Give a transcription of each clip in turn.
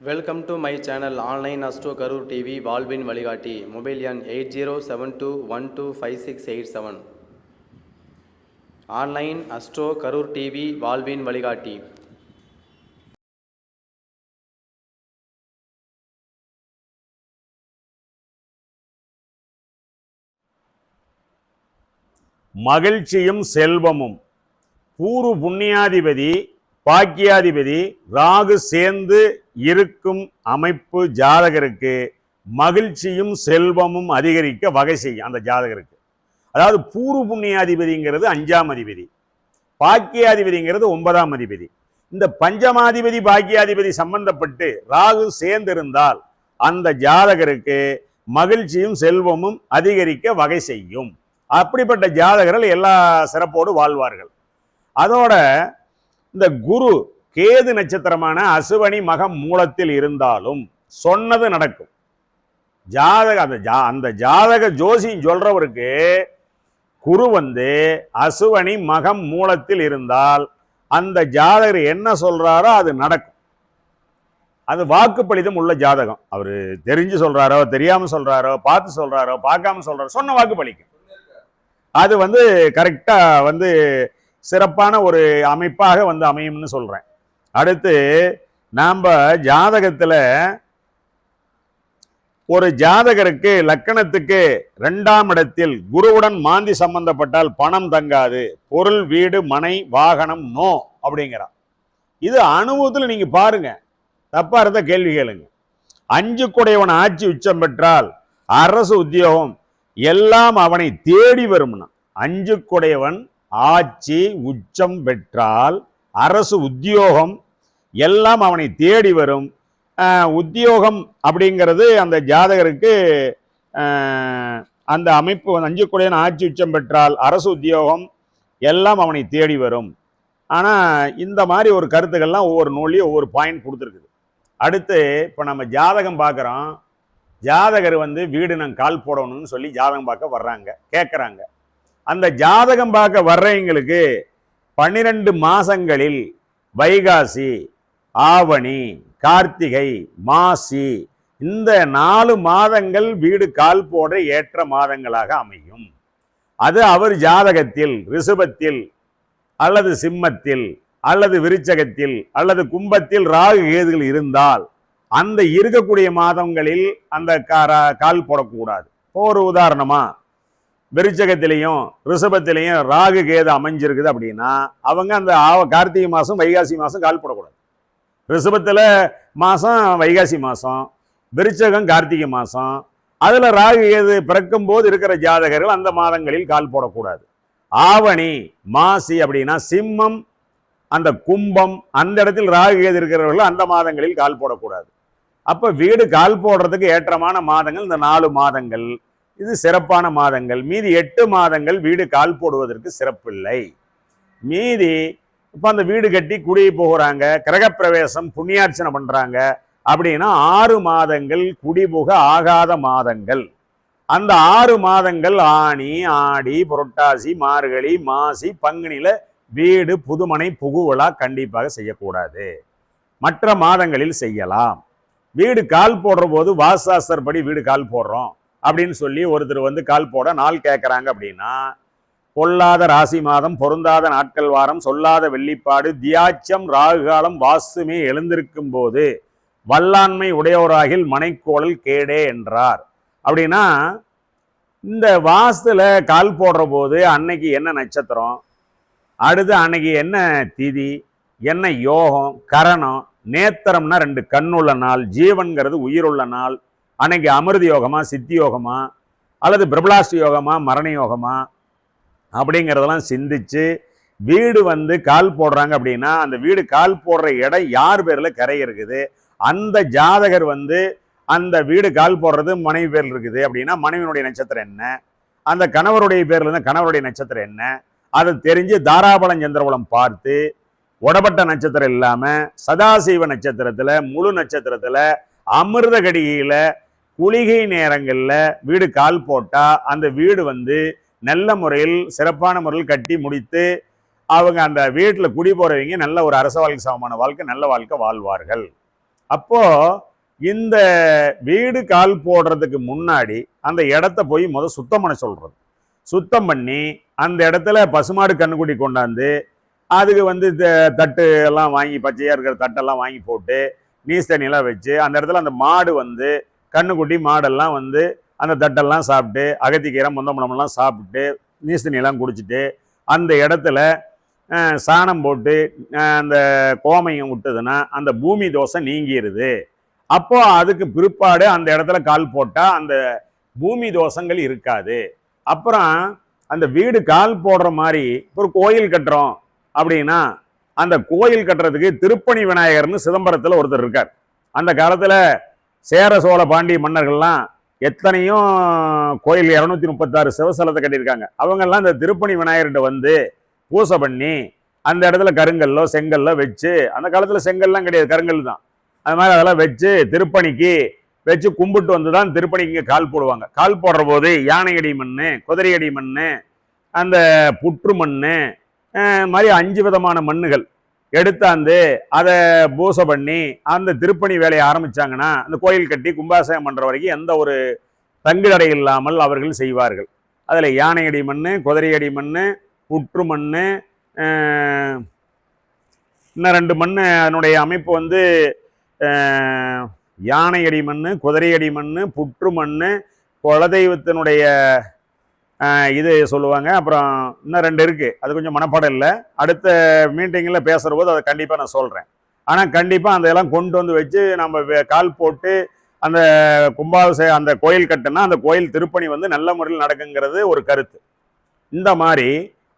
Welcome to my channel online astro Karur TV வாழ்வின் வழிகாட்டி mobile எண் eight zero seven two one two five six eight seven online astro Karur TV வாழ்வின் வழிகாட்டி மகிழ்ச்சியும் செல்வமும். பூர்வ புண்ணியாதிபதி பாக்கியாதிபதி ராகு சேர்ந்து இருக்கும் அமைப்பு ஜாதகருக்கு மகிழ்ச்சியும் செல்வமும் அதிகரிக்க வகை செய்யும் அந்த ஜாதகருக்கு. அதாவது பூர்வ புண்ணியாதிபதிங்கிறது அஞ்சாம் அதிபதி. பாக்கியாதிபதிங்கிறது ஒன்பதாம் அதிபதி. இந்த பஞ்சமாதிபதி பாக்கியாதிபதி சம்பந்தப்பட்டு ராகு சேர்ந்திருந்தால் அந்த ஜாதகருக்கு மகிழ்ச்சியும் செல்வமும் அதிகரிக்க வகை செய்யும். அப்படிப்பட்ட ஜாதகர்கள் எல்லா சிறப்போடு வாழ்வார்கள். அதோட இந்த குரு கேது நட்சத்திரமான அசுவனி மகம் மூலத்தில் இருந்தாலும் சொன்னது நடக்கும். ஜாதக அந்த ஜா அந்த ஜாதக ஜோசியம் சொல்றவருக்கு குரு வந்து அசுவனி மகம் மூலத்தில் இருந்தால் அந்த ஜாதகர் என்ன சொல்றாரோ அது நடக்கும். அது வாக்குப்பளிதம் உள்ள ஜாதகம். அவர் தெரிஞ்சு சொல்றாரோ தெரியாம சொல்றாரோ பார்த்து சொல்றாரோ பார்க்காம சொல்றாரோ சொன்ன வாக்குப்பளிக்கும் அது வந்து கரெக்டா வந்து சிறப்பான ஒரு அமைப்பாக வந்து அமையும்னு சொல்றேன். அடுத்து நாம் ஜாதகத்துல ஒரு ஜாதகருக்கு லக்கணத்துக்கு ரெண்டாம் இடத்தில் குருவுடன் மாந்தி சம்பந்தப்பட்டால் பணம் தங்காது பொருள் வீடு மனை வாகனம் நோ அப்படிங்கிறான். இது அனுபவத்தில் நீங்க பாருங்க. தப்பாக இருந்த கேள்வி கேளுங்க. அஞ்சு குடையவன் ஆட்சி உச்சம் பெற்றால் அரசு உத்தியோகம் எல்லாம் அவனை தேடி வரும்னா அஞ்சு குடையவன் ஆட்சி உச்சம் பெற்றால் அரசு உத்தியோகம் எல்லாம் அவனை தேடி வரும். உத்தியோகம் அப்படிங்கிறது அந்த ஜாதகருக்கு அந்த அமைப்பு வந்து அஞ்சு குடையன் ஆட்சி உச்சம் பெற்றால் அரசு உத்தியோகம் எல்லாம் அவனை தேடி வரும். ஆனால் இந்த மாதிரி ஒரு கருத்துக்கள்லாம் ஒவ்வொரு நூல்லையும் ஒவ்வொரு பாயிண்ட் கொடுத்துருக்குது. அடுத்து இப்போ நம்ம ஜாதகம் பார்க்குறோம். ஜாதகர் வந்து வீடு நான் கால் போடணும்னு சொல்லி ஜாதகம் பார்க்க வர்றாங்க கேட்குறாங்க. அந்த ஜாதகம் பார்க்க வர்றவங்களுக்கு பன்னிரெண்டு மாதங்களில் வைகாசி ஆவணி கார்த்திகை மாசி இந்த நாலு மாதங்கள் வீடு கால் போட ஏற்ற மாதங்களாக அமையும். அது அவர் ஜாதகத்தில் ரிஷபத்தில் அல்லது சிம்மத்தில் அல்லது விருச்சகத்தில் அல்லது கும்பத்தில் ராகு கேதுகள் இருந்தால் அந்த இருக்கக்கூடிய மாதங்களில் அந்த கா- கால் போடக்கூடாது. ஒரு உதாரணமாக விருச்சகத்திலையும் ரிஷபத்திலையும் ராகு கேது அமைஞ்சிருக்குது அப்படின்னா அவங்க அந்த ஆவ- கார்த்திகை மாதம் வைகாசி மாதம் கால் போடக்கூடாது. ரிஷபத்தில் மாதம் வைகாசி மாதம் விருச்சகம் கார்த்திகை மாதம் அதில் ராகு கேது பிறக்கும் போது இருக்கிற ஜாதகர்கள் அந்த மாதங்களில் கால் போடக்கூடாது. ஆவணி மாசி அப்படின்னா சிம்மம் அந்த கும்பம் அந்த இடத்தில் ராகு கேது இருக்கிறவர்கள் அந்த மாதங்களில் கால் போடக்கூடாது. அப்போ வீடு கால் போடுறதுக்கு ஏற்றமான மாதங்கள் இந்த நாலு மாதங்கள் இது சிறப்பான மாதங்கள். மீதி எட்டு மாதங்கள் வீடு கால் போடுவதற்கு சிறப்பில்லை. மீதி இப்போ அந்த வீடு கட்டி குடியை போகிறாங்க கிரகப்பிரவேசம் புண்ணியார்ச்சனை பண்ணுறாங்க அப்படின்னா ஆறு மாதங்கள் குடிபுக ஆகாத மாதங்கள். அந்த ஆறு மாதங்கள் ஆனி ஆடி புரட்டாசி மார்கழி மாசி பங்குனில வீடு புதுமனை புகுவலாக கண்டிப்பாக செய்யக்கூடாது. மற்ற மாதங்களில் செய்யலாம். வீடு கால் போடுற போது வாசாஸ்தர் படி வீடு கால் போடுறோம். அப்படின்னு சொல்லி ஒருத்தர் வந்து கால் போட நாள் கேட்குறாங்க அப்படின்னா பொல்லாத ராசி மாதம் பொருந்தாத நாட்கள் வாரம் சொல்லாத வெள்ளிப்பாடு தியாச்சம் ராகு காலம் எழுந்திருக்கும் போது வல்லாண்மை உடையோராகில் மனைக்கோளல் கேடே என்றார். அப்படின்னா இந்த வாசத்தில் கால் போடுற போது அன்னைக்கு என்ன நட்சத்திரம்? அடுத்து அன்னைக்கு என்ன திதி? என்ன யோகம்? கரணம்? நேத்திரம்னா ரெண்டு கண்ணுள்ள நாள் ஜீவன்கிறது உயிருள்ள நாள் அன்னைக்கு அமிர்த யோகமா சித்தி யோகமா அல்லது பிரபலாஸ்ட் யோகமா மரண யோகமா அப்படிங்கிறதெல்லாம் சிந்திச்சு வீடு வந்து கால் போடுறாங்க அப்படின்னா அந்த வீடு கால் போடுற இடம் யார் பேரில் கரை இருக்குது? அந்த ஜாதகர் வந்து அந்த வீடு கால் போடுறது மனைவி பேரில் இருக்குது அப்படின்னா மனைவியினுடைய நட்சத்திரம் என்ன? அந்த கணவருடைய பேரில் இருந்து கணவருடைய நட்சத்திரம் என்ன? அதை தெரிஞ்சு தாராபலம் சந்திரபலம் பார்த்து உடப்பட்ட நட்சத்திரம் இல்லாமல் சதாசிவ நட்சத்திரத்தில் முழு நட்சத்திரத்தில் அமிர்த கடிகையில் குளிகை நேரங்களில் வீடு கால் போட்டால் அந்த வீடு வந்து நல்ல முறையில் சிறப்பான முறையில் கட்டி முடித்து அவங்க அந்த வீட்டில் குடி போகிறவங்க நல்ல ஒரு அரச வாழ்க்கை சமமான வாழ்க்கை நல்ல வாழ்க்கை வாழ்வார்கள். அப்போது இந்த வீடு கால் போடுறதுக்கு முன்னாடி அந்த இடத்த போய் முதல் சுத்தம் பண்ண சொல்கிறது சுத்தம் பண்ணி அந்த இடத்துல பசுமாடு கண்ணுக்குட்டி கொண்டாந்து அதுக்கு வந்து த- தட்டு எல்லாம் வாங்கி பச்சையாக இருக்கிற தட்டெல்லாம் வாங்கி போட்டு நீஸ் தண்ணியெல்லாம் வச்சு அந்த இடத்துல அந்த மாடு வந்து கண்ணுக்குட்டி மாடெல்லாம் வந்து அந்த தட்டெல்லாம் சாப்பிட்டு அகத்திக்கீரை முந்தம்பழமெல்லாம் சாப்பிட்டு நீஸ் குடிச்சிட்டு அந்த இடத்துல சாணம் போட்டு அந்த கோமையம் விட்டதுன்னா அந்த பூமி தோசை நீங்கிடுது அப்போ அதுக்கு பிற்பாடு அந்த இடத்துல கால் போட்டால் அந்த பூமி தோஷங்கள் இருக்காது. அப்புறம் அந்த வீடு கால் போடுற மாதிரி ஒரு கோயில் கட்டுறோம் அப்படின்னா அந்த கோயில் கட்டுறதுக்கு திருப்பணி விநாயகர்னு சிதம்பரத்தில் ஒருத்தர் இருக்கார். அந்த காலத்தில் சேர சோழ பாண்டிய மன்னர்கள்லாம் எத்தனையும் கோயில் இரநூத்தி முப்பத்தாறு சிவசலத்தை கட்டியிருக்காங்க. அவங்கெல்லாம் இந்த திருப்பணி விநாயகர்கிட்ட வந்து பூசை பண்ணி அந்த இடத்துல கருங்கல்லோ செங்கல்லோ வச்சு அந்த காலத்தில் செங்கல்லாம் கிடையாது கருங்கல் தான். அது மாதிரி அதெல்லாம் வச்சு திருப்பணிக்கு வச்சு கும்பிட்டு வந்து தான் திருப்பணிக்கு இங்கே கால் போடுவாங்க. கால் போடுற போது யானையடி மண் குதிரையடி மண் அந்த புற்று மண் மாதிரி அஞ்சு விதமான மண்ணுகள். எடுத்தாந்து அதை பூசை பண்ணி அந்த திருப்பணி வேலையை ஆரம்பித்தாங்கன்னா அந்த கோயில் கட்டி கும்பாசயம் பண்ணுற வரைக்கும் எந்த ஒரு தங்குதடை இல்லாமல் அவர்கள் செய்வார்கள். அதில் யானையடி மண் குதிரையடி மண் புற்று மண் இன்னும் ரெண்டு மண் அதனுடைய அமைப்பு வந்து யானையடி மண் குதிரையடி மண் புற்று மண் குலதெய்வத்தினுடைய இது சொல்லுவாங்க. அப்புறம் இன்னும் ரெண்டு இருக்குது அது கொஞ்சம் மனப்பாடம் இல்லை. அடுத்த மீட்டிங்கில் பேசுகிற போது அதை கண்டிப்பாக நான் சொல்கிறேன் ஆனால் கண்டிப்பாக அந்த இதெல்லாம் கொண்டு வந்து வச்சு நம்ம கால் போட்டு அந்த கும்பாபிஷே அந்த கோயில் கட்டுனா அந்த கோயில் திருப்பணி வந்து நல்ல முறையில் நடக்குங்கிறது ஒரு கருத்து. இந்த மாதிரி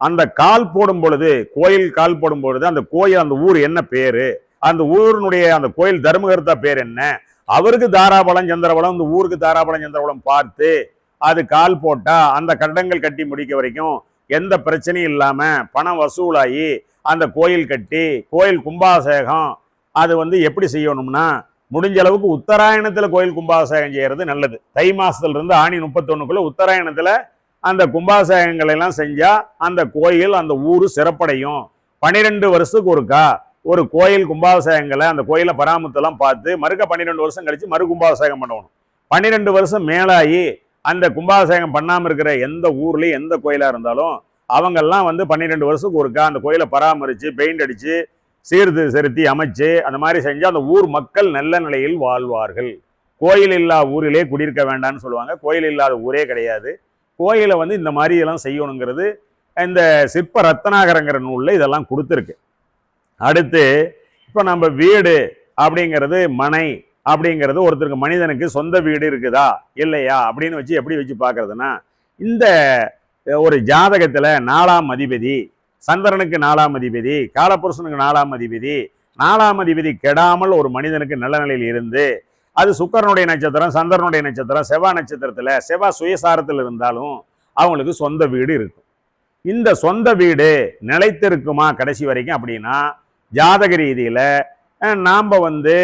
அந்த கால் போடும் பொழுது கோயில் கால் போடும் பொழுது அந்த கோயில் அந்த ஊர் என்ன பேர்? அந்த ஊரினுடைய அந்த கோயில் தர்மகர்த்தா பேர் என்ன? அவருக்கு தாராபலம் சந்திரபலம் இந்த ஊருக்கு தாராபலம் சந்திரபலம் பார்த்து அது கால் போட்டால் அந்த கட்டடங்கள் கட்டி முடிக்க வரைக்கும் எந்த பிரச்சனையும் இல்லாமல் பணம் வசூலாகி அந்த கோயில் கட்டி கோயில் கும்பாபிஷேகம் அது வந்து எப்படி செய்யணும்னா முடிஞ்ச அளவுக்கு உத்தராயணத்தில் கோயில் கும்பாபிஷேகம் செய்கிறது நல்லது. தை மாதத்துலேருந்து ஆணி முப்பத்தொன்னுக்குள்ளே உத்தராயணத்தில் அந்த கும்பாபிஷேகங்கள் எல்லாம் அந்த கோயில் அந்த ஊர் சிறப்படையும். பனிரெண்டு வருஷத்துக்கு ஒருக்கா ஒரு கோயில் கும்பாபிஷேகங்களை அந்த கோயிலை பராமரித்தெல்லாம் பார்த்து மறுக்க பன்னிரெண்டு வருஷம் கழித்து மறு கும்பாபிஷேகம் பண்ணணும். பன்னிரெண்டு வருஷம் மேலாகி அந்த கும்பாபிஷேகம் பண்ணாமல் இருக்கிற எந்த ஊர்லேயும் எந்த கோயிலாக இருந்தாலும் அவங்கெல்லாம் வந்து பன்னிரெண்டு வருஷத்துக்கு ஒருக்கா அந்த கோயிலை பராமரித்து பெயிண்ட் அடித்து சீர்து செலுத்தி அமைச்சு அந்த மாதிரி செஞ்சு அந்த ஊர் மக்கள் நல்ல நிலையில் வாழ்வார்கள். கோயில் இல்லா ஊரிலே குடியிருக்க வேண்டாம்னு சொல்லுவாங்க. கோயில் இல்லாத ஊரே கிடையாது. கோயிலை வந்து இந்த மாதிரி எல்லாம் செய்யணுங்கிறது இந்த சிற்ப ரத்னாகரங்கிற நூலில் இதெல்லாம் கொடுத்துருக்கு. அடுத்து இப்போ நம்ம வீடு அப்படிங்கிறது மனை அப்படிங்கிறது ஒருத்தருக்கு மனிதனுக்கு சொந்த வீடு இருக்குதா? இல்லையா? அப்படின்னு வச்சு எப்படி வச்சு பார்க்குறதுன்னா இந்த ஒரு ஜாதகத்தில் நாலாம் அதிபதி சந்திரனுக்கு நாலாம் அதிபதி காலபுருஷனுக்கு நாலாம் அதிபதி நாலாம் அதிபதி கெடாமல் ஒரு மனிதனுக்கு நல்ல நிலையில் இருந்து அது சுக்கரனுடைய நட்சத்திரம் சந்திரனுடைய நட்சத்திரம் செவ்வாய் நட்சத்திரத்தில் செவ்வாய் சுயசாரத்தில் இருந்தாலும் அவங்களுக்கு சொந்த வீடு இருக்கும். இந்த சொந்த வீடு நிலைத்திருக்குமா கடைசி வரைக்கும் அப்படின்னா ஜாதக ரீதியில் நாம் வந்து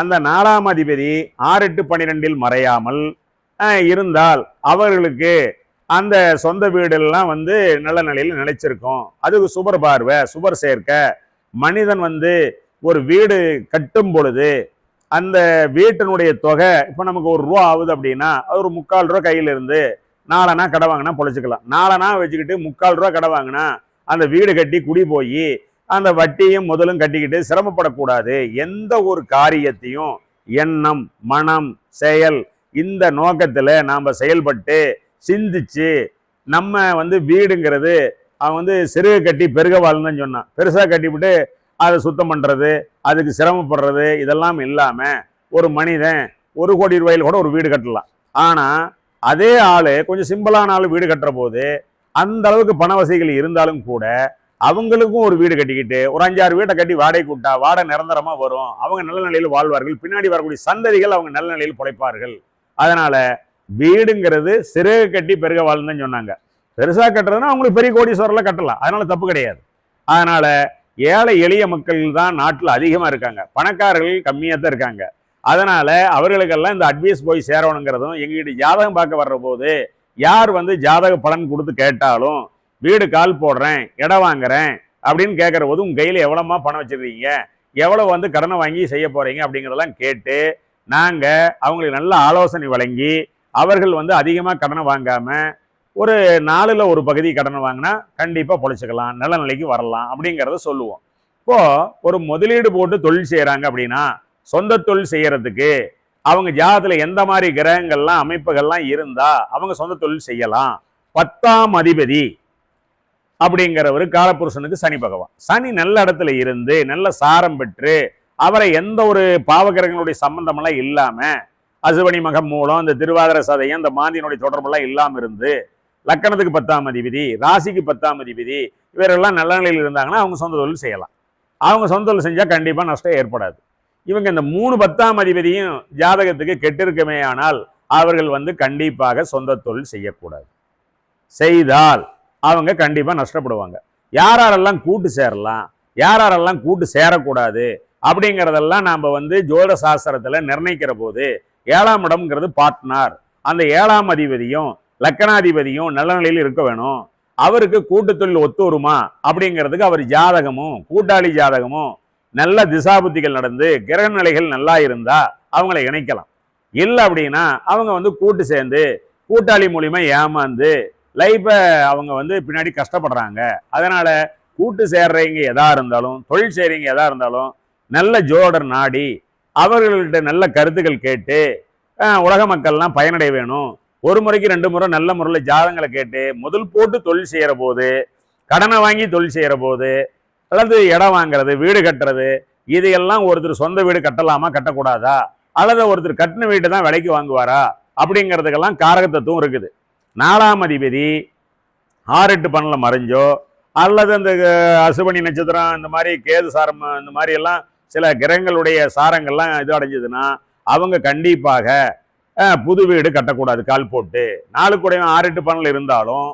அந்த நாலாம் அதிபதி ஆறு எட்டு பன்னிரெண்டில் மறையாமல் இருந்தால் அவர்களுக்கு அந்த சொந்த வீடெல்லாம் வந்து நல்ல நிலையில் நிலைச்சிருக்கும். அதுக்கு சுபர் பார்வை சுபர் சேர்க்க. மனிதன் வந்து ஒரு வீடு கட்டும் பொழுது அந்த வீட்டினுடைய தொகை இப்போ நமக்கு ஒரு ரூபா ஆகுது அப்படின்னா அது ஒரு முக்கால் ரூபா கையில் இருந்து நாலனா கடை வாங்கினா பொழைச்சிக்கலாம். நாலனா வச்சுக்கிட்டு முக்கால் ரூபா கடை வாங்கினா அந்த வீடு கட்டி குடி போய் அந்த வட்டியும் முதலும் கட்டிக்கிட்டு சிரமப்படக்கூடாது. எந்த ஒரு காரியத்தையும் எண்ணம் மனம் செயல் இந்த நோக்கத்தில் நாம் செயல்பட்டு சிந்திச்சு நம்ம வந்து வீடுங்கிறது அவன் வந்து சிறுக கட்டி பெருக வாழ்ந்தன்னு சொன்னான். பெருசாக கட்டிவிட்டு அதை சுத்தம் பண்ணுறது அதுக்கு சிரமப்படுறது இதெல்லாம் இல்லாமல் ஒரு மனிதன் ஒரு கோடி ரூபாயில் கூட ஒரு வீடு கட்டலாம். ஆனால் அதே ஆள் கொஞ்சம் சிம்பிளான ஆள் வீடு கட்டுற போது அந்த அளவுக்கு பண வசதிகள் இருந்தாலும் கூட அவங்களுக்கும் ஒரு வீடு கட்டிக்கிட்டு ஒரு அஞ்சாறு வீட்டை கட்டி வாடகை கூட்டா வாடகை நிரந்தரமா வரும். அவங்க நல்ல நிலையில் வாழ்வார்கள். பின்னாடி வரக்கூடிய சந்ததிகள் அவங்க நல்ல நிலையில் பிழைப்பார்கள். அதனால வீடுங்கிறது சிறகு கட்டி பெருக வாழ்ந்தேன்னு சொன்னாங்க. பெருசா கட்டுறதுன்னா அவங்களுக்கு பெரிய கோடீஸ்வரில் கட்டலாம். அதனால தப்பு கிடையாது. அதனால ஏழை எளிய மக்கள் தான் நாட்டில் அதிகமாக இருக்காங்க. பணக்காரர்கள் கம்மியாக தான் இருக்காங்க. அதனால அவர்களுக்கெல்லாம் இந்த அட்வைஸ் போய் சேரணுங்கிறதும் எங்ககிட்ட ஜாதகம் பார்க்க வர்ற போது யார் வந்து ஜாதக பலன் கொடுத்து கேட்டாலும் வீடு கால் போடுறேன் இடம் வாங்குறேன் அப்படின்னு கேட்குற போது உங்கள் கையில் எவ்வளோமா பணம் வச்சுருக்கீங்க? எவ்வளோ வந்து கடனை வாங்கி செய்ய போகிறீங்க அப்படிங்கிறதெல்லாம் கேட்டு நாங்கள் அவங்களுக்கு நல்ல ஆலோசனை வழங்கி அவர்கள் வந்து அதிகமாக கடனை வாங்காமல் ஒரு நாளில் ஒரு பகுதி கடனை வாங்கினா கண்டிப்பாக பொழைச்சிக்கலாம் நல்ல நிலைக்கு வரலாம் அப்படிங்கிறத சொல்லுவோம். இப்போது ஒரு முதலீடு போட்டு தொழில் செய்கிறாங்க அப்படின்னா சொந்த தொழில் செய்கிறதுக்கு அவங்க ஜாதத்தில் எந்த மாதிரி கிரகங்கள்லாம் அமைப்புகள்லாம் இருந்தால் அவங்க சொந்த தொழில் செய்யலாம். பத்தாம் அதிபதி அப்படிங்கிறவர் காலபுருஷனுக்கு சனி பகவான். சனி நல்ல இடத்துல இருந்து நல்ல சாரம் பெற்று அவரை எந்த ஒரு பாவகிரகங்களுடைய சம்பந்தமெல்லாம் இல்லாமல் அசுவனி மகம் மூலம் இந்த திருவாதிர சதையம் இந்த மாந்தியினுடைய தொடர்பெல்லாம் இல்லாமல் இருந்து லக்கணத்துக்கு பத்தாம் அதிபதி ராசிக்கு பத்தாம் அதிபதி இவரெல்லாம் நல்ல நிலையில் இருந்தாங்கன்னா அவங்க சொந்த தொழில் செய்யலாம். அவங்க சொந்த தொழில் செஞ்சால் கண்டிப்பாக நஷ்டம் ஏற்படாது. இவங்க இந்த மூணு பத்தாம் அதிபதியும் ஜாதகத்துக்கு கெட்டிருக்குமே ஆனால் அவர்கள் வந்து கண்டிப்பாக சொந்த தொழில் செய்யக்கூடாது. செய்தால் அவங்க கண்டிப்பாக நஷ்டப்படுவாங்க. யார் யாரெல்லாம் கூட்டு சேரலாம் யார் யாரெல்லாம் கூட்டு சேரக்கூடாது அப்படிங்கிறதெல்லாம் நாம் வந்து ஜோட சாஸ்திரத்தில் நிர்ணயிக்கிற போது ஏழாம் இடம்ங்கிறது பார்ட்னர் அந்த ஏழாம் அதிபதியும் லக்கணாதிபதியும் நல்ல நிலையில் இருக்க வேணும். அவருக்கு கூட்டு தொழில் ஒத்து வருமா அப்படிங்கிறதுக்கு அவர் ஜாதகமும் கூட்டாளி ஜாதகமும் நல்ல திசாபுத்திகள் நடந்து கிரக நிலைகள் நல்லா இருந்தால் அவங்கள இணைக்கலாம். இல்லை அப்படின்னா அவங்க வந்து கூட்டு சேர்ந்து கூட்டாளி மூலிமா ஏமாந்து லைஃப்பை அவங்க வந்து பின்னாடி கஷ்டப்படுறாங்க. அதனால் கூட்டு சேர்றவங்க எதா இருந்தாலும் தொழில் செய்கிறவங்க எதா இருந்தாலும் நல்ல ஜோடர் நாடி அவர்கள்ட்ட நல்ல கருத்துக்கள் கேட்டு உலக மக்கள்லாம் பயனடைய வேணும். ஒரு முறைக்கு ரெண்டு முறை நல்ல முறையில் ஜாதகங்களை கேட்டு முதல் போட்டு தொழில் செய்கிற போது கடனை வாங்கி தொழில் செய்கிற போது அல்லது இடம் வாங்குறது வீடு கட்டுறது இதையெல்லாம் ஒருத்தர் சொந்த வீடு கட்டலாமா கட்டக்கூடாதா? அல்லது ஒருத்தர் கட்டின வீட்டை தான் விலைக்கு வாங்குவாரா? அப்படிங்கிறதுக்கெல்லாம் காரகத்தத்துவம் இருக்குது. நாலாம் அதிபதி ஆறு எட்டு மறைஞ்சோ அல்லது அந்த அஹ், அசுபனி நட்சத்திரம் இந்த மாதிரி கேது சாரம் இந்த மாதிரி எல்லாம் சில கிரகங்களுடைய சாரங்கள்லாம் இது அடைஞ்சதுன்னா அவங்க கண்டிப்பாக புது வீடு கட்டக்கூடாது கால் போட்டு. நாலு கூடையும் ஆறு எட்டு பன்னல் இருந்தாலும்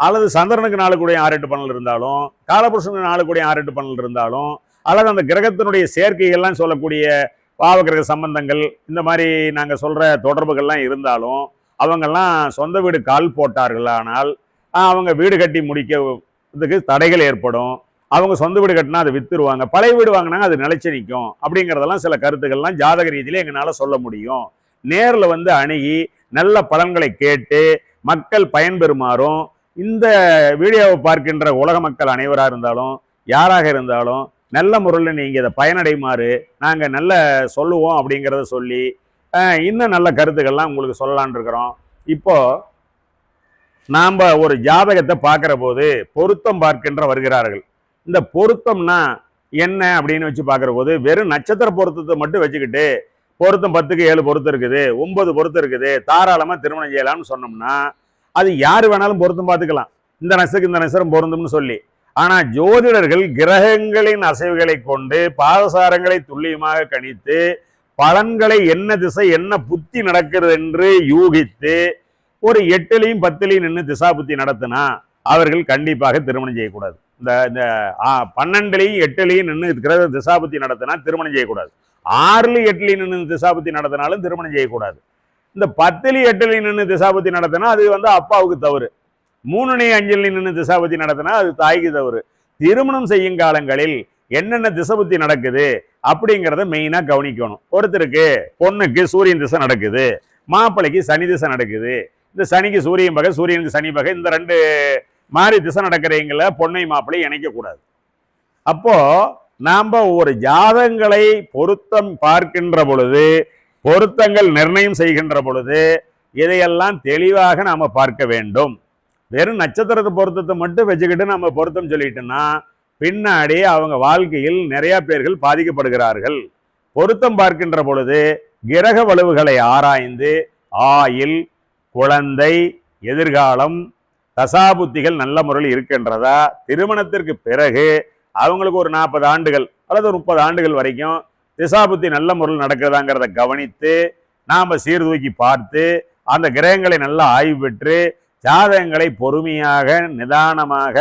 அல்லது சந்திரனுக்கு நாலு கூடையும் ஆறு எட்டு பன்னல் இருந்தாலும் காலபுருஷனுக்கு நாலு கூடையும் ஆறு எட்டு பன்னல் இருந்தாலும் அல்லது அந்த கிரகத்தினுடைய சேர்க்கைகள்லாம் சொல்லக்கூடிய பாவகிரக சம்பந்தங்கள் இந்த மாதிரி நாங்கள் சொல்கிற தொடர்புகள்லாம் இருந்தாலும் அவங்கெல்லாம் சொந்த வீடு கால் போட்டார்களானால் அவங்க வீடு கட்டி முடிக்கிறதுக்கு தடைகள் ஏற்படும். அவங்க சொந்த வீடு கட்டினா அதை வித்துருவாங்க. பழைய வீடு வாங்கினா அது நிலைச்சு நிற்கும். அப்படிங்கிறதெல்லாம் சில கருத்துக்கள்லாம் ஜாதக ரீதியில் எங்களால் சொல்ல முடியும். நேரில் வந்து அணுகி நல்ல பலன்களை கேட்டு மக்கள் பயன்பெறுமாறும் இந்த வீடியோவை பார்க்கின்ற உலக மக்கள் அனைவராக இருந்தாலும் யாராக இருந்தாலும் நல்ல முறையில் நீங்கள் இதை பயனடையுமாறு நாங்கள் நல்ல சொல்லுவோம் அப்படிங்கிறத சொல்லி இன்னும் நல்ல கருத்துக்கள்லாம் உங்களுக்கு சொல்லலான் இருக்கிறோம். இப்போ நாம் ஒரு ஜாதகத்தை பார்க்குற போது பொருத்தம் பார்க்கின்ற வருகிறார்கள். இந்த பொருத்தம்னா என்ன அப்படின்னு வச்சு பார்க்குற போது வெறும் நட்சத்திர பொருத்தத்தை மட்டும் வச்சுக்கிட்டு பொருத்தம் பத்துக்கு ஏழு பொருத்தம் இருக்குது ஒன்பது பொருத்தம் இருக்குது தாராளமாக திருமணம் செய்யலாம்னு சொன்னோம்னா அது யார் வேணாலும் பொருத்தம் பார்த்துக்கலாம். இந்த நசருக்கு இந்த நசரம் பொருந்தும்னு சொல்லி. ஆனால் ஜோதிடர்கள் கிரகங்களின் அசைவுகளை கொண்டு பாதசாரங்களை துல்லியமாக கணித்து பலன்களை என்ன திசை என்ன புத்தி நடக்கிறது என்று யூகித்து ஒரு எட்டுலையும் பத்துலையும் நின்று திசா புத்தி நடத்தினா அவர்கள் கண்டிப்பாக திருமணம் செய்யக்கூடாது. இந்த இந்த ஆ, பன்னெண்டுலையும் எட்டுலையும் நின்று கிரக திசாபுத்தி நடத்தினா திருமணம் செய்யக்கூடாது. ஆறுலையும் எட்டுலையும் நின்று திசாபுத்தி நடத்தினாலும் திருமணம் செய்யக்கூடாது. இந்த பத்துலையும் எட்டுலையும் நின்று திசாபுத்தி நடத்தினா அது வந்து அப்பாவுக்கு தவறு. மூணுலையும் அஞ்சுலையும் நின்று திசாபுத்தி நடத்தினா அது தாய்க்கு தவறு. திருமணம் செய்யும் காலங்களில் என்னென்ன திசபுத்தி நடக்குது அப்படிங்கிறத மெயினாக கவனிக்கணும். ஒருத்தருக்கு பொண்ணுக்கு சூரியன் திசை நடக்குது மாப்பிள்ளைக்கு சனி திசை நடக்குது. இந்த சனிக்கு சூரியன் பகை சூரியனுக்கு சனி பகை இந்த ரெண்டு மாதிரி திசை நடக்கிறவங்கள பொண்ணை மாப்பிள்ளை இணைக்கக்கூடாது. அப்போது நாம் ஒரு ஜாதகங்களை பொருத்தம் பார்க்கின்ற பொழுது பொருத்தங்கள் நிர்ணயம் செய்கின்ற பொழுது இதையெல்லாம் தெளிவாக நாம் பார்க்க வேண்டும். வெறும் நட்சத்திரத்தை பொருத்தத்தை மட்டும் வச்சுக்கிட்டு நம்ம பொருத்தம் சொல்லிட்டோம்னா பின்னாடி அவங்க வாழ்க்கையில் நிறைய பேர்கள் பாதிக்கப்படுகிறார்கள். பொருத்தம் பார்க்கின்ற பொழுது கிரக வலுவுகளை ஆராய்ந்து ஆயில் குழந்தை எதிர்காலம் தசாபுத்திகள் நல்ல முறையில் இருக்கின்றதா? திருமணத்திற்கு பிறகு அவங்களுக்கு ஒரு நாற்பது ஆண்டுகள் அல்லது முப்பது ஆண்டுகள் வரைக்கும் திசாபுத்தி நல்ல முறையில் நடக்கிறதாங்கிறத கவனித்து நாம் சீர்தூக்கி பார்த்து அந்த கிரகங்களை நல்லா ஆய்வு பெற்று ஜாதகங்களை பொறுமையாக நிதானமாக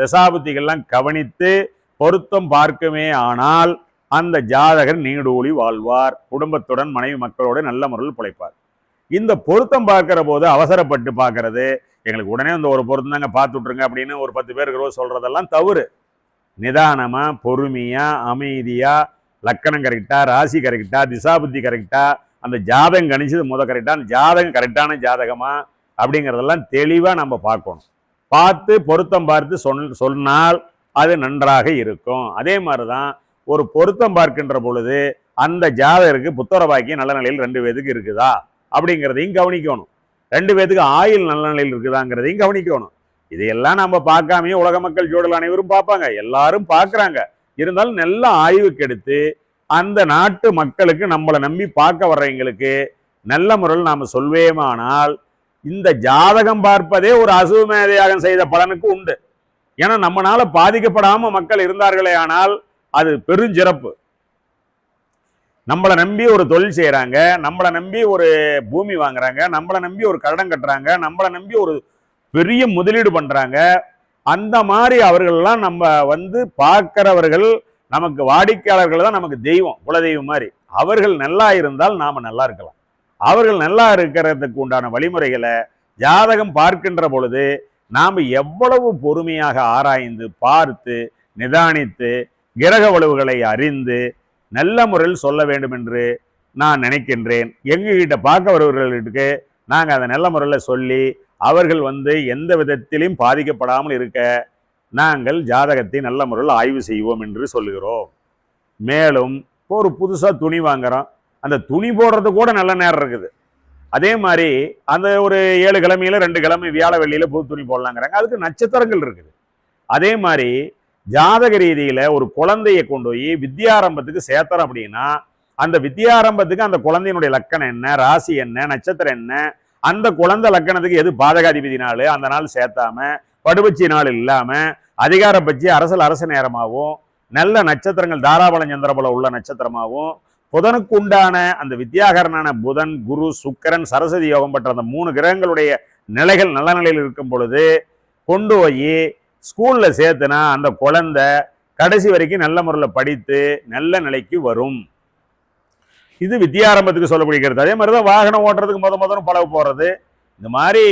தசாபுத்திகள்லாம் கவனித்து பொருத்தம் பார்க்குமே ஆனால் அந்த ஜாதகர் நீடூழி வாழ்வார். குடும்பத்துடன் மனைவி மக்களோடு நல்ல முறையில் பிழைப்பார் இந்த பொருத்தம் பார்க்குற போது அவசரப்பட்டு பார்க்கறது. எங்களுக்கு உடனே இந்த ஒரு பொருத்தம் தாங்க பார்த்து விட்ருங்க அப்படின்னு ஒரு பத்து பேருக்கு ரோஸ் சொல்கிறதெல்லாம் தவறு. நிதானமாக பொறுமையாக அமைதியாக லக்கணம் கரெக்டாக ராசி கரெக்டாக திசாபுத்தி கரெக்டாக அந்த ஜாதகம் கணிச்சது முத கரெக்டாக அந்த ஜாதகம் கரெக்டான ஜாதகமா அப்படிங்கிறதெல்லாம் தெளிவாக நம்ம பார்க்கணும். பார்த்து பொருத்தம் பார்த்து சொல் சொன்னால் அது நன்றாக இருக்கும். அதே மாதிரி தான் ஒரு பொருத்தம் பார்க்கின்ற பொழுது அந்த ஜாதகருக்கு புத்தர பாக்கியம் நல்ல நிலையில் ரெண்டு பேத்துக்கு இருக்குதா? அப்படிங்கிறதையும் கவனிக்கணும். ரெண்டு பேத்துக்கு ஆயுள் நல்ல நிலையில் இருக்குதாங்கிறதையும் கவனிக்கணும். இதையெல்லாம் நம்ம பார்க்காமயே உலக மக்கள் சூழல் அனைவரும் பார்ப்பாங்க. எல்லாரும் பார்க்குறாங்க. இருந்தாலும் நல்ல ஆய்வுக்கு எடுத்து அந்த நாட்டு மக்களுக்கு நம்மளை நம்பி பார்க்க வர்றவங்களுக்கு நல்ல முறையில் நாம் சொல்வேமானால் இந்த ஜாதகம் பார்ப்பதே ஒரு அசுவமேதையாகம் செய்த பலனுக்கு உண்டு. ஏன்னா நம்மனால பாதிக்கப்படாம மக்கள் இருந்தார்களே ஆனால் அது பெருஞ்சிறப்பு. நம்மளை நம்பி ஒரு தொழில் செய்கிறாங்க நம்மளை நம்பி ஒரு பூமி வாங்குறாங்க நம்மளை நம்பி ஒரு கடன் கட்டுறாங்க நம்மளை நம்பி ஒரு பெரிய முதலீடு பண்றாங்க அந்த மாதிரி அவர்கள்லாம் நம்ம வந்து பார்க்கிறவர்கள் நமக்கு வாடிக்கையாளர்கள் தான் நமக்கு தெய்வம் குலதெய்வம் மாதிரி. அவர்கள் நல்லா இருந்தால் நாம நல்லா இருக்கலாம். அவர்கள் நல்லா இருக்கிறதுக்கு உண்டான வழிமுறைகளை ஜாதகம் பார்க்கின்ற பொழுது நாம் எவ்வளவு பொறுமையாக ஆராய்ந்து பார்த்து நிதானித்து கிரக வலுவுகளை அறிந்து நல்ல முறையில் சொல்ல வேண்டும் என்று நான் நினைக்கின்றேன். எங்ககிட்ட பார்க்க வருபவர்களுக்கு நாங்கள் அதை நல்ல முறையில் சொல்லி அவர்கள் வந்து எந்த விதத்திலும் பாதிக்கப்படாமல் இருக்க நாங்கள் ஜாதகத்தை நல்ல முறையில் ஆய்வு செய்வோம் என்று சொல்லுகிறோம். மேலும் ஒரு புதுசாக துணி வாங்குகிறோம் அந்த துணி போடுறது கூட நல்ல நேரம் இருக்குது. அதே மாதிரி அந்த ஒரு ஏழு கிழமையில ரெண்டு கிழமை வியாழ வெள்ளியில புது துணி போடலாங்கிறாங்க. அதுக்கு நட்சத்திரங்கள் இருக்குது. அதே மாதிரி ஜாதக ரீதியில ஒரு குழந்தையை கொண்டு போய் வித்யாரம்பத்துக்கு சேர்த்துறோம் அப்படின்னா அந்த வித்யாரம்பத்துக்கு அந்த குழந்தையினுடைய லக்கணம் என்ன ராசி என்ன நட்சத்திரம் என்ன அந்த குழந்தை லக்கணத்துக்கு எது பாதகாதிபதி நாள் அந்த நாள் சேர்த்தாம படுபட்சி நாள் இல்லாம அதிகாரப்பட்சி அரசல் அரச நேரமாகவும் நல்ல நட்சத்திரங்கள் தாராபலம் சந்திரபலம் உள்ள நட்சத்திரமாகவும் புதனுக்கு உண்டான அந்த வித்யாகரனான புதன் குரு சுக்கரன் சரஸ்வதி யோகம் பெற்ற அந்த மூணு கிரகங்களுடைய நிலைகள் நல்ல நிலையில் இருக்கும் பொழுது கொண்டு போய் ஸ்கூலில் சேர்த்துனா அந்த குழந்தை கடைசி வரைக்கும் நல்ல முறையில் படித்து நல்ல நிலைக்கு வரும். இது வித்தியாரம்பத்துக்கு சொல்லக்கூடிய கருத்து. அதே மாதிரி தான் வாகனம் ஓட்டுறதுக்கு முத முதல்ல பழக போகிறது இந்த மாதிரி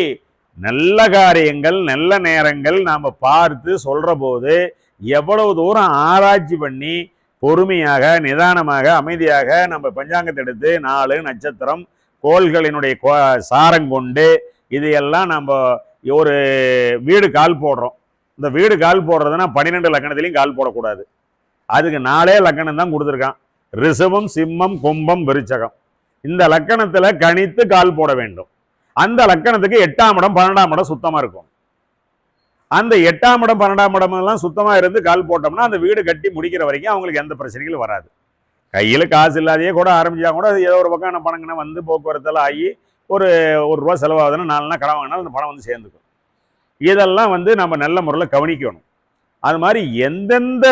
நல்ல காரியங்கள் நல்ல நேரங்கள் நாம் பார்த்து சொல்கிற போது எவ்வளவு தூரம் ஆராய்ச்சி பண்ணி பொறுமையாக நிதானமாக அமைதியாக நம்ம பஞ்சாங்கத்தை எடுத்து நாலு நட்சத்திரம் கோள்களினுடைய கோ- சாரம் கொண்டு இதையெல்லாம் நம்ம ஒரு வீடு கால் போடுறோம். இந்த வீடு கால் போடுறதுன்னா பன்னிரெண்டு லக்கணத்துலையும் கால் போடக்கூடாது. அதுக்கு நாலே லக்கணம் தான் கொடுத்துருக்கான். ரிசவம் சிம்மம் கும்பம் விருச்சகம். இந்த லக்கணத்தில் கணித்து கால் போட வேண்டும். அந்த லக்கணத்துக்கு எட்டாம் இடம் பன்னெண்டாம் இடம் சுத்தமாக இருக்கும். அந்த எட்டாம் இடம் பன்னெண்டாம் இடம் எல்லாம் இருந்து கால் போட்டோம்னா அந்த வீடு கட்டி முடிக்கிற வரைக்கும் அவங்களுக்கு எந்த பிரச்சனைகளும் வராது. கையில் காசு இல்லாதையே கூட ஆரம்பிச்சா கூட அது ஏதோ ஒரு பக்கம் என்ன பணங்கன வந்து போக்குவரத்தெல்லாம் ஆகி ஒரு ஒரு ரூபா செலவாகுதுன்னா நாலு நாள் கடன் வாங்கினாலும் அந்த பணம் வந்து சேர்ந்துக்கும். இதெல்லாம் வந்து நம்ம நல்ல முறையில் கவனிக்கணும். அது மாதிரி எந்தெந்த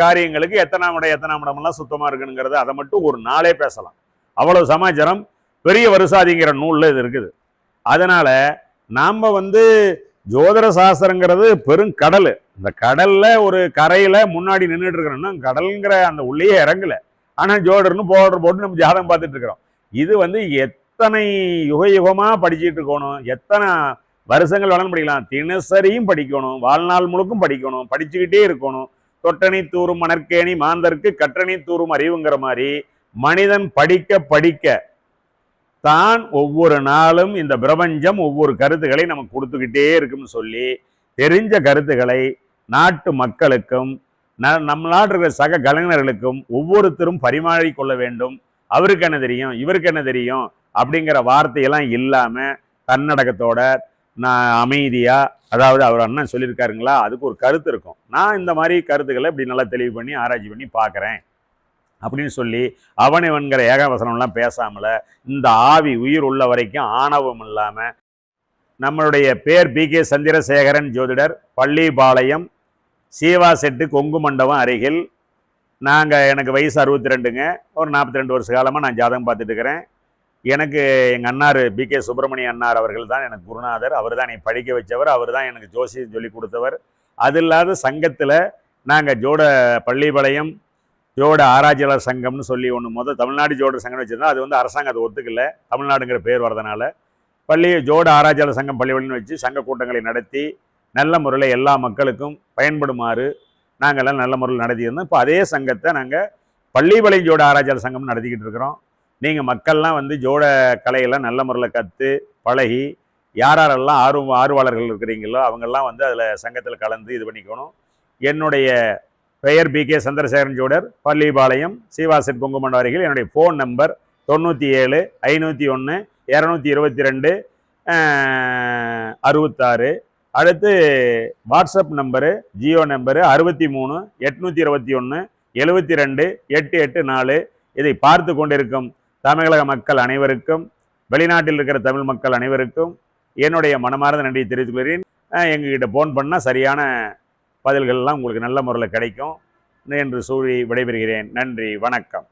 காரியங்களுக்கு எத்தனாம் இடம் எத்தனாம் இடமெல்லாம் சுத்தமாக இருக்குங்கிறத அதை மட்டும் ஒரு நாளே பேசலாம். அவ்வளோ சமாச்சாரம். பெரிய வருசாதிங்கிற நூலில் இது இருக்குது. அதனால் நாம் வந்து ஜோதிட சாஸ்திரங்கிறது பெரும் கடல். இந்த கடலில் ஒரு கரையில் முன்னாடி நின்றுட்டு இருக்கிறோம்னா அந்த உள்ளேயே இறங்கலை. ஆனால் ஜோடர்னு போடுற போட்டு நம்ம ஜாதகம் பார்த்துட்டு இருக்கிறோம். இது வந்து எத்தனை யுக யுகமாக படிச்சுட்டு இருக்கணும்? எத்தனை வருஷங்கள் வேணாலும் படிக்கலாம்? தினசரியும் படிக்கணும். வாழ்நாள் முழுக்கும் படிக்கணும். படிச்சுக்கிட்டே இருக்கணும். தொட்டணி தூரும் மணற்கேணி மாந்தருக்கு கற்றணி தூரும் அறிவுங்கிற மாதிரி மனிதன் படிக்க படிக்க தான் ஒவ்வொரு நாளும் இந்த பிரபஞ்சம் ஒவ்வொரு கருத்துக்களை நமக்கு கொடுத்துக்கிட்டே இருக்கும்னு சொல்லி தெரிஞ்ச கருத்துக்களை நாட்டு மக்களுக்கும் ந- நம்ம நாட்டில் இருக்கிற சக கலைஞர்களுக்கும் ஒவ்வொருத்தரும் பரிமாறிக்கொள்ள வேண்டும். அவருக்கு என்ன தெரியும்? இவருக்கு என்ன தெரியும்? அப்படிங்கிற வார்த்தையெல்லாம் இல்லாமல் தன்னடக்கத்தோட நான் அமைதியாக அதாவது அவர் அண்ணன் சொல்லியிருக்காருங்களா? அதுக்கு ஒரு கருத்து இருக்கும். நான் இந்த மாதிரி கருத்துக்களை இப்படி நல்லா தெளிவு பண்ணி ஆராய்ச்சி பண்ணி பார்க்குறேன். அப்படின்னு சொல்லி அவனவன்கிற ஏகவசனம்லாம் பேசாமல் இந்த ஆவி உயிர் உள்ள வரைக்கும் ஆணவம் இல்லாமல் நம்மளுடைய பேர் பி கே சந்திரசேகரன் ஜோதிடர் பள்ளிபாளையம் சீவா செட்டு கொங்கு மண்டபம் அருகில். நாங்கள் எனக்கு வயசு அறுபத்தி ரெண்டுங்க ஒரு நாற்பத்தி ரெண்டு வருஷ காலமாக நான் ஜாதகம் பார்த்துட்டு இருக்கிறேன். எனக்கு எங்கள் அண்ணார் பி கே சுப்பிரமணிய அண்ணார் அவர்கள் தான் எனக்கு குருநாதர். அவர் தான் என்னை படிக்க வச்சவர். அவர் தான் எனக்கு ஜோசியம் சொல்லி கொடுத்தவர். அது இல்லாத சங்கத்தில் நாங்கள் ஜோட பள்ளிபாளையம் ஜோட ஆராய்ச்சியாளர் சங்கம்னு சொல்லி ஒன்று முதல் தமிழ்நாடு ஜோட சங்கம்னு வச்சுருந்தா அது வந்து அரசாங்கம் அதை ஒத்துக்கல. தமிழ்நாடுங்கிற பேர் வரதுனால பள்ளி ஜோட ஆராய்ச்சியாளர் சங்கம் பள்ளிவழின்னு வச்சு சங்க கூட்டங்களை நடத்தி நல்ல முறையில் எல்லா மக்களுக்கும் பயன்படுமாறு நாங்கள்லாம் நல்ல முறையில் நடத்தியிருந்தோம். இப்போ அதே சங்கத்தை நாங்கள் பள்ளிப்பாளையம் ஜோட ஆராய்ச்சியாளர் சங்கம் நடத்திக்கிட்டு இருக்கிறோம். நீங்கள் மக்கள்லாம் வந்து ஜோட கலையெல்லாம் நல்ல முறையில் கற்று பழகி யார் யாரெல்லாம் ஆர்வம் ஆர்வலர்கள் இருக்கிறீங்களோ அவங்கெல்லாம் வந்து அதில் சங்கத்தில் கலந்து இது பண்ணிக்கணும். என்னுடைய பெயர் பி கே சந்திரசேகரன் ஜோடர் பள்ளிபாளையம் சீவாசன் பொங்குமண்ட அருகில் என்னுடைய ஃபோன் நம்பர் தொண்ணூற்றி ஏழு ஐநூற்றி ஒன்று இரநூத்தி இருபத்தி ரெண்டு அறுபத்தாறு அடுத்து வாட்ஸ்அப் நம்பரு ஜியோ நம்பரு அறுபத்தி மூணு எட்நூற்றி இருபத்தி ஒன்று எழுபத்தி ரெண்டு எட்டு எட்டு நாலு இதை பார்த்து கொண்டிருக்கும் தமிழக மக்கள் அனைவருக்கும் வெளிநாட்டில் இருக்கிற தமிழ் மக்கள் அனைவருக்கும் என்னுடைய மனமார்ந்த நன்றியை தெரிவித்துக் கொள்கிறேன். எங்ககிட்ட ஃபோன் பண்ணால் சரியான பதில்கள்லாம் உங்களுக்கு நல்ல முறையில் கிடைக்கும். என்று சூழி விடைபெறுகிறேன். நன்றி. வணக்கம்.